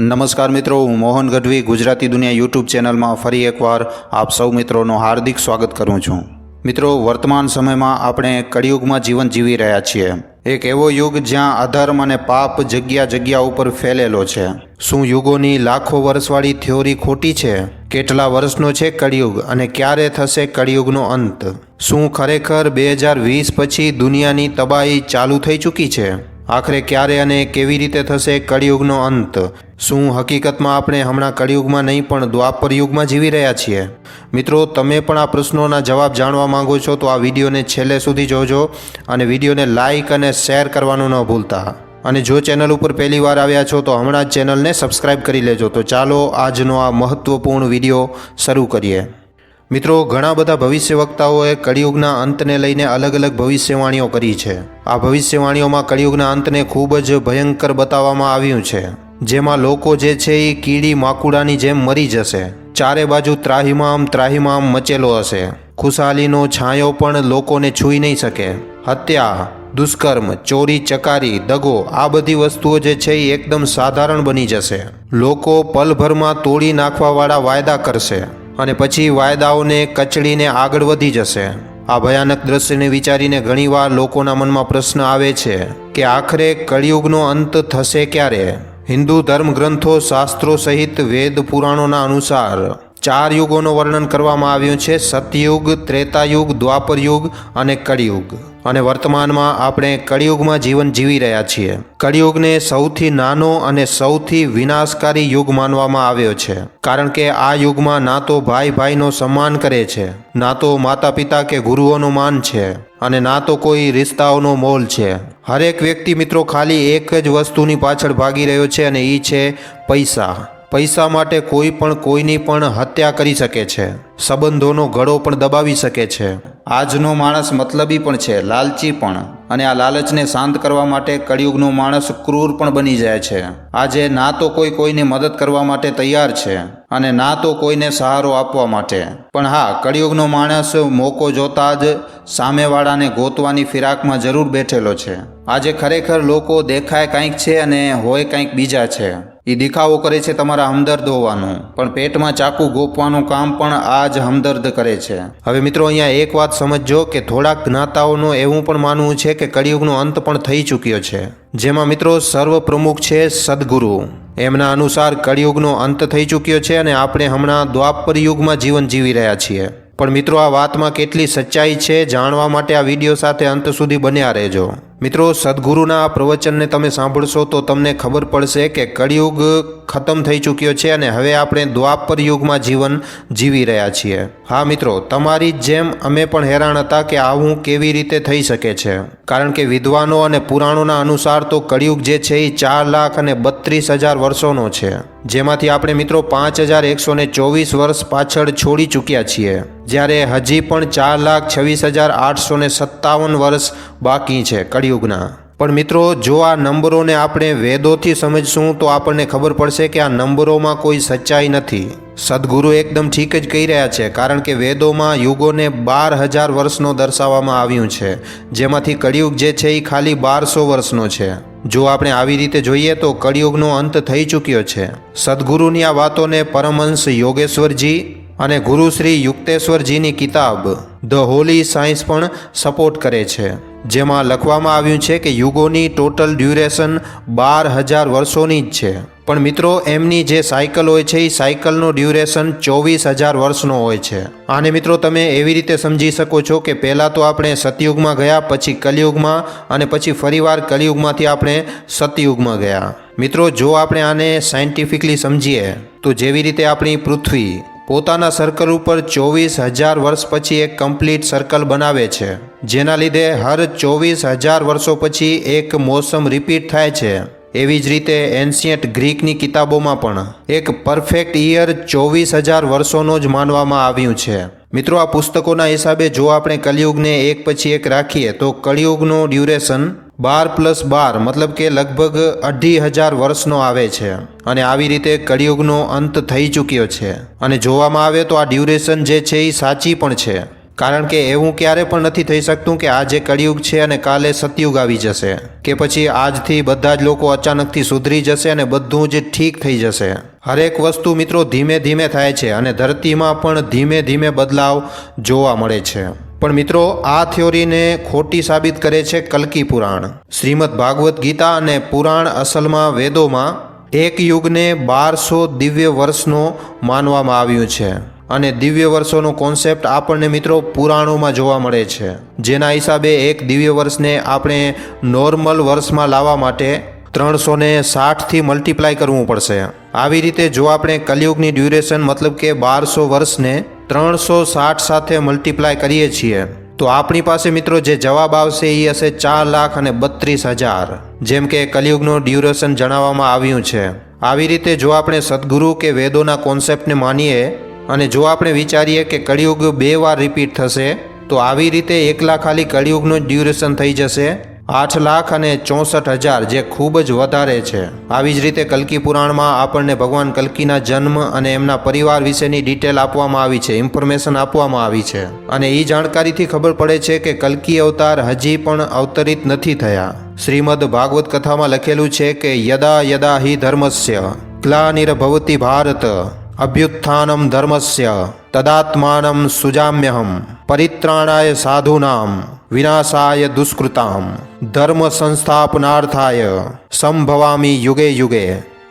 નમસ્કાર મિત્રો, હું મોહન ગઢવી, ગુજરાતી દુનિયા યુટ્યુબ ચેનલમાં ફરી એકવાર આપ સૌ મિત્રોનું હાર્દિક સ્વાગત કરું છું. મિત્રો, વર્તમાન સમયમાં આપણે કળિયુગમાં જીવન જીવી રહ્યા છીએ. એક એવો યુગ જ્યાં અધર્મ અને પાપ જગ્યા જગ્યા ઉપર ફેલેલો છે. શું યુગોની લાખો વર્ષવાળી થિયોરી ખોટી છે? કેટલા વર્ષનો છે કળિયુગ અને ક્યારે થશે કળિયુગનો અંત? શું ખરેખર બે હજાર વીસ પછી દુનિયાની તબાહી ચાલુ થઈ ચૂકી છે? આખરે ક્યારે અને કેવી રીતે થશે કળિયુગનો અંત? શું હકીકતમાં આપણે હમણાં કળિયુગમાં નહીં, પણ દ્વાપર યુગમાં જીવી રહ્યા છીએ? મિત્રો, તમે પણ આ પ્રશ્નોના જવાબ જાણવા માંગો છો, તો આ વિડીયોને છેલ્લે સુધી જોજો અને વિડીયોને લાઇક અને શેર કરવાનું ન ભૂલતા. અને જો ચેનલ ઉપર પહેલી વાર આવ્યા છો, તો હમણાં જ ચેનલને સબસ્ક્રાઇબ કરી લેજો. તો ચાલો આજનો આ મહત્વપૂર્ણ વીડિયો શરૂ કરીએ. મિત્રો, ઘણા બધા ભવિષ્યવક્તાઓએ કળિયુગના અંતને લઈને અલગ અલગ ભવિષ્યવાણીઓ કરી છે. આ ભવિષ્યવાણીઓમાં કળિયુગના અંતને ખૂબ જ ભયંકર બતાવવામાં આવ્યું છે. જેમાં લોકો જે છે એ કીડી માકુડાની જેમ મરી જશે. ચારે બાજુ ત્રાહિમામ ત્રાહિમામ મચેલો હશે. ખુશાલીનો છાંયો પણ લોકોને છૂઈ નહીં શકે. હત્યા, દુષ્કર્મ, ચોરી, ચકારી, દગો આ બધી વસ્તુઓ જે છે એ એકદમ સાધારણ બની જશે. લોકો પલભરમાં તોડી નાખવાવાળા વાયદા કરશે. અને પછી વાયદાઓને કચડીને આગળ વધી જશે. આ ભયાનક દ્રશ્યને વિચારીને ઘણીવાર લોકોના મનમાં પ્રશ્ન આવે છે કે આખરે કળિયુગનો અંત થશે ક્યારે? હિન્દુ ધર્મ ગ્રંથો શાસ્ત્રો સહિત વેદ પુરાણોના અનુસાર ચાર યુગોનું વર્ણન કરવામાં આવ્યું છે. સતયુગ, ત્રેતાયુગ, દ્વાપરયુગ અને કળિયુગ. અને વર્તમાનમાં આપણે કળિયુગમાં જીવન જીવી રહ્યા છીએ. કળિયુગને સૌથી નાનો અને સૌથી વિનાશકારી યુગ માનવામાં આવ્યો છે. કારણ કે આ યુગમાં ના તો ભાઈ ભાઈનો સન્માન કરે છે, ના તો માતા પિતા કે ગુરુઓનું માન છે, અને ના તો કોઈ રિશ્તાઓનો મોલ છે. હરેક વ્યક્તિ મિત્રો ખાલી એક જ વસ્તુની પાછળ ભાગી રહ્યો છે અને એ છે પૈસા. પૈસા માટે કોઈ પણ કોઈની પણ હત્યા કરી શકે છે. સંબંધોનો ગળો પણ દબાવી શકે છે. આજનો માણસ મતલબી પણ છે, લાલચી પણ. અને આ લાલચને શાંત કરવા માટે કળિયુગનો માણસ ક્રૂર પણ બની જાય છે. આજે ના તો કોઈ કોઈને મદદ કરવા માટે તૈયાર છે અને ના તો કોઈને સહારો આપવા માટે. પણ હા, કળિયુગનો માણસ મોકો જોતા જ સામેવાળાને ગોતવાની ફિરાકમાં જરૂર બેઠેલો છે. આજે ખરેખર લોકો દેખાય કંઈક છે અને હોય કંઈક બીજા છે. એ દેખાવો કરે છે તમારા હમદર્દ હોવાનું. પણ પેટમાં ચાકુ ગોપવાનું કામ પણ આ જ હમદર્દ કરે છે. હવે મિત્રો અહીંયા એક વાત સમજજો કે થોડાક જ્ઞાતાઓનું એવું પણ માનવું છે કે કળિયુગનો અંત પણ થઈ ચૂક્યો છે. જેમાં મિત્રો સર્વ પ્રમુખ છે સદગુરુ. એમના અનુસાર કળિયુગનો અંત થઈ ચૂક્યો છે અને આપણે હમણાં દ્વાપર યુગમાં જીવન જીવી રહ્યા છીએ. પણ મિત્રો આ વાતમાં કેટલી સચ્ચાઈ છે જાણવા માટે આ વીડિયો સાથે અંત સુધી બન્યા રહેજો. મિત્રો, સદગુરુના આ પ્રવચનને તમે સાંભળશો તો તમને ખબર પડશે કે કળિયુગ ખતમ થઈ ચૂક્યો છે અને હવે આપણે દ્વાપર યુગમાં જીવન જીવી રહ્યા છીએ. હા મિત્રો, તમારી જેમ અમે પણ હેરાન હતા કે આવું કેવી રીતે થઈ શકે છે. કારણ કે વિદ્વાનો અને પુરાણોના અનુસાર તો કળિયુગ જે છે એ ચાર લાખ અને બત્રીસ હજાર વર્ષોનો છે. જેમાંથી આપણે મિત્રો પાંચ હજાર એકસો ને ચોવીસ વર્ષ પાછળ છોડી ચૂક્યા છીએ. જ્યારે હજી પણ ચાર લાખ છવ્વીસ હજાર આઠસો ને સત્તાવન વર્ષ બાકી છે કળિયુગના. પણ મિત્રો, જો આ નંબરોને આપણે વેદોથી સમજશું, તો આપણને ખબર પડશે કે આ નંબરોમાં કોઈ સચ્ચાઈ નથી. સદગુરુ એકદમ ઠીક જ કહી રહ્યા છે, કારણ કે વેદોમાં યુગોને બાર હજાર વર્ષનો દર્શાવવામાં આવ્યું છે. જેમાંથી કળિયુગ જે છે એ ખાલી બારસો વર્ષનો છે. જો આપણે આવી રીતે જોઈએ, તો કળિયુગનો અંત થઈ ચૂક્યો છે. સદગુરુની આ વાતોને પરમહંસ યોગેશ્વરજી અને ગુરુશ્રી યુક્તેશ્વરજીની કિતાબ ધ હોલી સાયન્સ પણ સપોર્ટ કરે છે. જેમાં લખવામાં આવ્યું છે કે યુગોની ટોટલ ડ્યુરેશન બાર હજાર વર્ષોની જ છે. પણ મિત્રો, એમની જે સાયકલ હોય છે એ સાયકલનો ડ્યુરેશન ચોવીસ હજાર વર્ષનો હોય છે. આને મિત્રો, તમે એવી રીતે સમજી શકો છો કે પહેલાં તો આપણે સતયુગમાં ગયા, પછી કલિયુગમાં, અને પછી ફરીવાર કલિયુગમાંથી આપણે સતયુગમાં ગયા. મિત્રો, જો આપણે આને સાયન્ટિફિકલી સમજીએ, તો જેવી રીતે આપણી પૃથ્વી પોતાના સર્કલ ઉપર ચોવીસ હજાર વર્ષ પછી એક કમ્પ્લીટ સર્કલ બનાવે છે. જેના લીધે હર ચોવીસ હજાર વર્ષો પછી એક મોસમ રિપીટ થાય છે. એવી જ રીતે એન્શિયન્ટ ગ્રીકની કિતાબોમાં પણ એક પરફેક્ટ ઇયર ચોવીસ હજાર વર્ષોનો જ માનવામાં આવ્યું છે. મિત્રો, આ પુસ્તકોના હિસાબે જો આપણે કલિયુગને એક પછી એક રાખીએ તો કળિયુગનું ડ્યુરેશન બાર પ્લસ બાર મતલબ કે લગભગ અઢી હજાર વર્ષનો આવે છે અને આવી રીતે કળિયુગનો અંત થઈ ચૂક્યો છે. અને જોવામાં આવે તો આ ડ્યુરેશન જે છે એ સાચી પણ છે. કારણ કે એવું ક્યારે પણ નથી થઈ શકતું કે આજે કળિયુગ છે અને કાલે સતયુગ આવી જશે. કે પછી આજથી બધા જ લોકો અચાનકથી સુધરી જશે અને બધું જ ઠીક થઈ જશે. હરેક વસ્તુ મિત્રો ધીમે ધીમે થાય છે અને ધરતીમાં પણ ધીમે ધીમે બદલાવ જોવા મળે છે. પણ મિત્રો, આ થિયોરીને ખોટી સાબિત કરે છે કલ્કી પુરાણ. શ્રીમદ ભાગવત ગીતા અને પુરાણ અસલમાં વેદોમાં એક યુગને બારસો દિવ્ય વર્ષનો માનવામાં આવ્યું છે. અને દિવ્ય વર્ષોનો કોન્સેપ્ટ આપણને મિત્રો પુરાણોમાં જોવા મળે છે. જેના હિસાબે એક દિવ્ય વર્ષને આપણે નોર્મલ વર્ષમાં લાવવા માટે ત્રણસો ને સાઠથી મલ્ટીપ્લાય કરવું પડશે. આવી રીતે જો આપણે કલયુગની ડ્યુરેશન મતલબ કે બારસો વર્ષને ત્રણસો સાઠ સાથે મલ્ટીપ્લાય કરીએ છીએ, તો આપણી પાસે મિત્રો જે જવાબ આવશે એ હશે ચાર લાખ અને બત્રીસ હજાર. જેમ કે કલયુગનો ડ્યુરેશન જણાવવામાં આવ્યું છે. આવી રીતે જો આપણે સદગુરુ કે વેદોના કોન્સેપ્ટને માનીએ અને જો આપણે વિચારીએ કે કળિયુગ બે વાર રિપીટ થશે, તો આવી રીતે એકલા ખાલી કળિયુગનું ડ્યુરેશન થઈ જશે આઠ લાખ અને ચોસઠ હજાર જે ખૂબ જ વધારે છે. આવી જ રીતે કલ્કી પુરાણમાં આપણને ભગવાન કલ્કીના જન્મ અને એમના પરિવાર વિશેની ડિટેલ આપવામાં આવી છે, ઇન્ફોર્મેશન આપવામાં આવી છે. અને એ જાણકારીથી ખબર પડે છે કે કલ્કી અવતાર હજી પણ અવતરિત નથી થયા. શ્રીમદ ભાગવત કથામાં લખેલું છે કે યદા યદા હિ ધર્મસ્ય ગ્લાનિર્ભવતી ભારત, અભ્યુત્થાનમ ધર્મસ્ય, તદાત્માનમ સુજામ્યહમ, પરિત્રાણાય સાધુનામ. વિનાશાય દુષ્કૃતામ ધર્મ સંસ્થાપનાર્થાય સંભવામી યુગે યુગે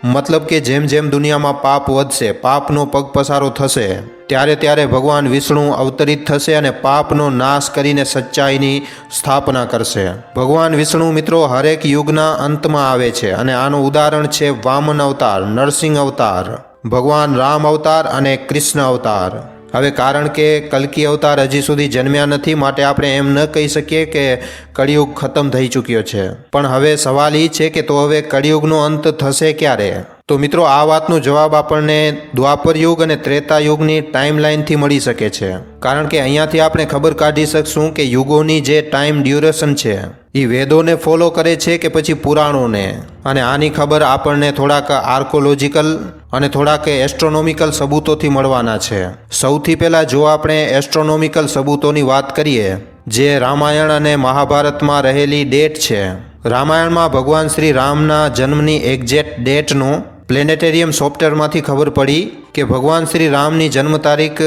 મતલબ કે જેમ જેમ દુનિયામાં પાપ વધશે પાપનો પગ પસારો થશે, ત્યારે ત્યારે ભગવાન વિષ્ણુ અવતરિત થશે અને પાપનો નાશ કરીને સચ્ચાઈની સ્થાપના કરશે. ભગવાન વિષ્ણુ મિત્રો, હરેક યુગના અંતમાં આવે છે અને આનું ઉદાહરણ છે વામન અવતાર, નરસિંહ અવતાર, ભગવાન રામ અવતાર અને કૃષ્ણ અવતાર. હવે કારણ કે કલ્કી અવતાર હજી સુધી જન્મ્યા નથી, માટે આપણે એમ ન કહી શકીએ કે કળિયુગ ખતમ થઈ ચૂક્યો છે. પણ હવે સવાલ એ છે કે તો હવે કળિયુગનો અંત થશે ક્યારે? તો મિત્રો, આ વાતનો જવાબ આપણને દ્વાપર યુગ અને ત્રેતા યુગની ટાઈમલાઈનથી મળી શકે છે. કારણ કે અહીંયાથી આપણે ખબર કાઢી શકશું કે યુગોની જે ટાઈમ ડ્યુરેશન છે એ વેદોને ફોલો કરે છે કે પછી પુરાણોને? અને આની ખબર આપણને થોડાક આર્કોલોજીકલ અને થોડાક એસ્ટ્રોનોમિકલ સબૂતોથી મળવાના છે. સૌથી પહેલાં જો આપણે એસ્ટ્રોનોમિકલ સબૂતોની વાત કરીએ, જે રામાયણ અને મહાભારતમાં રહેલી ડેટ છે. રામાયણમાં ભગવાન શ્રી રામના જન્મની એક્ઝેક્ટ ડેટનું પ્લેનેટેરિયમ સોફ્ટવેરમાંથી ખબર પડી કે ભગવાન શ્રી રામની જન્મ તારીખ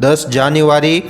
દસ જાન્યુઆરી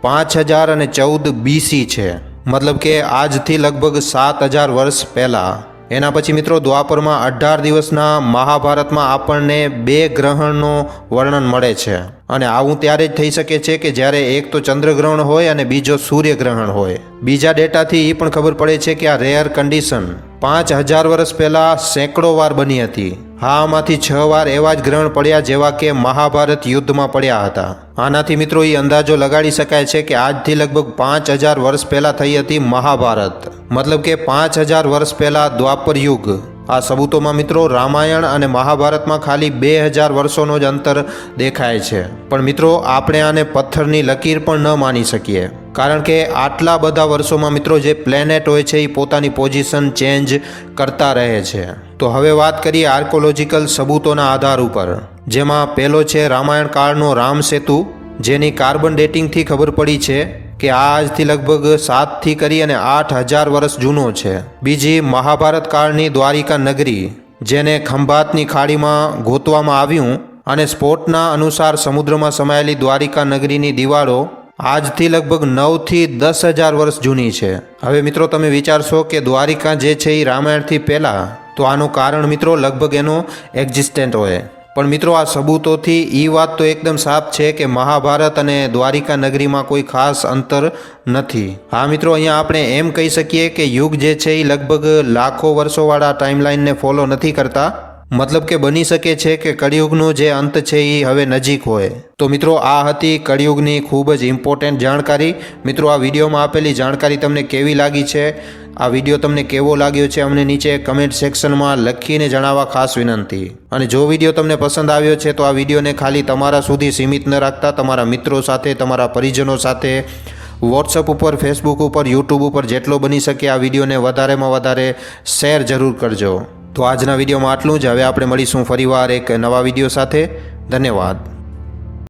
પાંચ હજાર અને ચૌદ બીસી છે. મતલબ કે આજથી લગભગ સાત હજાર વર્ષ પહેલાં. એના પછી મિત્રો દ્વાપરમાં અઢાર દિવસના મહાભારતમાં આપણને બે ગ્રહણનો વર્ણન મળે છે. અને આવું ત્યારે જ થઈ શકે છે કે જ્યારે એક તો ચંદ્રગ્રહણ હોય અને બીજો સૂર્યગ્રહણ હોય. બીજા ડેટાથી એ પણ ખબર પડે છે કે આ રેર કન્ડિશન પાંચ હજાર વર્ષ પહેલાં સેંકડો વાર બની હતી. હા, આમાંથી છ વાર એવા જ ગ્રહણ પડ્યા જેવા કે મહાભારત યુદ્ધમાં પડ્યા હતા. આનાથી મિત્રો એ અંદાજો લગાડી શકાય છે કે આજથી લગભગ પાંચ હજાર વર્ષ પહેલાં થઈ હતી મહાભારત. મતલબ કે પાંચ હજાર વર્ષ પહેલાં દ્વાપર યુગ. આ સબૂતોમાં મિત્રો રામાયણ અને મહાભારતમાં ખાલી બે હજાર વર્ષોનો જ અંતર દેખાય છે. પણ મિત્રો, આપણે આને પથ્થરની લકીર પણ ન માની શકીએ. કારણ કે આટલા બધા વર્ષોમાં મિત્રો જે પ્લેનેટ હોય છે એ પોતાની પોઝિશન ચેન્જ કરતા રહે છે. તો હવે વાત કરીએ આર્કોલોજીકલ સબૂતોના આધાર ઉપર. જેમાં પહેલો છે રામાયણ કાળનો રામ સેતુ, જેની કાર્બન ડેટિંગથી ખબર પડી છે. કે આજથી લગભગ સાતથી કરી અને આઠ હજાર વર્ષ જૂનો છે. બીજી મહાભારત કાળની દ્વારિકા નગરી, જેને ખંભાતની ખાડીમાં ગોતવામાં આવ્યું અને સ્પોટના અનુસાર સમુદ્રમાં સમાયેલી દ્વારિકા નગરીની દિવાળો આજથી લગભગ નવથી દસ હજાર વર્ષ જૂની છે. હવે મિત્રો તમે વિચારશો કે દ્વારિકા જે છે એ રામાયણથી પહેલાં, તો આનું કારણ મિત્રો લગભગ એનો એક્ઝિસ્ટન્ટ હોય. પણ મિત્રો, આ સબૂતોથી એ વાત તો એકદમ સાફ છે કે મહાભારત અને દ્વારિકા નગરીમાં કોઈ ખાસ અંતર નથી. હા મિત્રો, અહીંયા આપણે એમ કહી શકીએ કે યુગ જે છે એ લગભગ લાખો વર્ષોવાળા ટાઈમલાઈનને ફોલો નથી કરતા. મતલબ કે બની શકે છે કે કળિયુગનો જે અંત છે એ હવે નજીક હોય. તો મિત્રો, આ હતી કળિયુગની ખૂબ જ ઇમ્પોર્ટન્ટ જાણકારી. મિત્રો, આ વિડીયોમાં આપેલી જાણકારી તમને કેવી લાગી છે? આ વીડિયો તમને કેવો લાગ્યો છે? અમને નીચે કમેન્ટ સેક્શનમાં લખીને જણાવવા ખાસ વિનંતી. અને જો વીડિયો તમને પસંદ આવ્યો છે, તો આ વિડીયોને ખાલી તમારા સુધી સીમિત ન રાખતા, તમારા મિત્રો સાથે, તમારા પરિજનો સાથે વોટ્સઅપ ઉપર ફેસબુક ઉપર યુટ્યુબ ઉપર જેટલો બની શકે આ વિડીયોને વધારેમાં વધારે શેર જરૂર કરજો. તો આજના વિડીયોમાં આટલું જ. હવે આપણે મળીશું ફરીવાર એક નવા વીડિયો સાથે. ધન્યવાદ.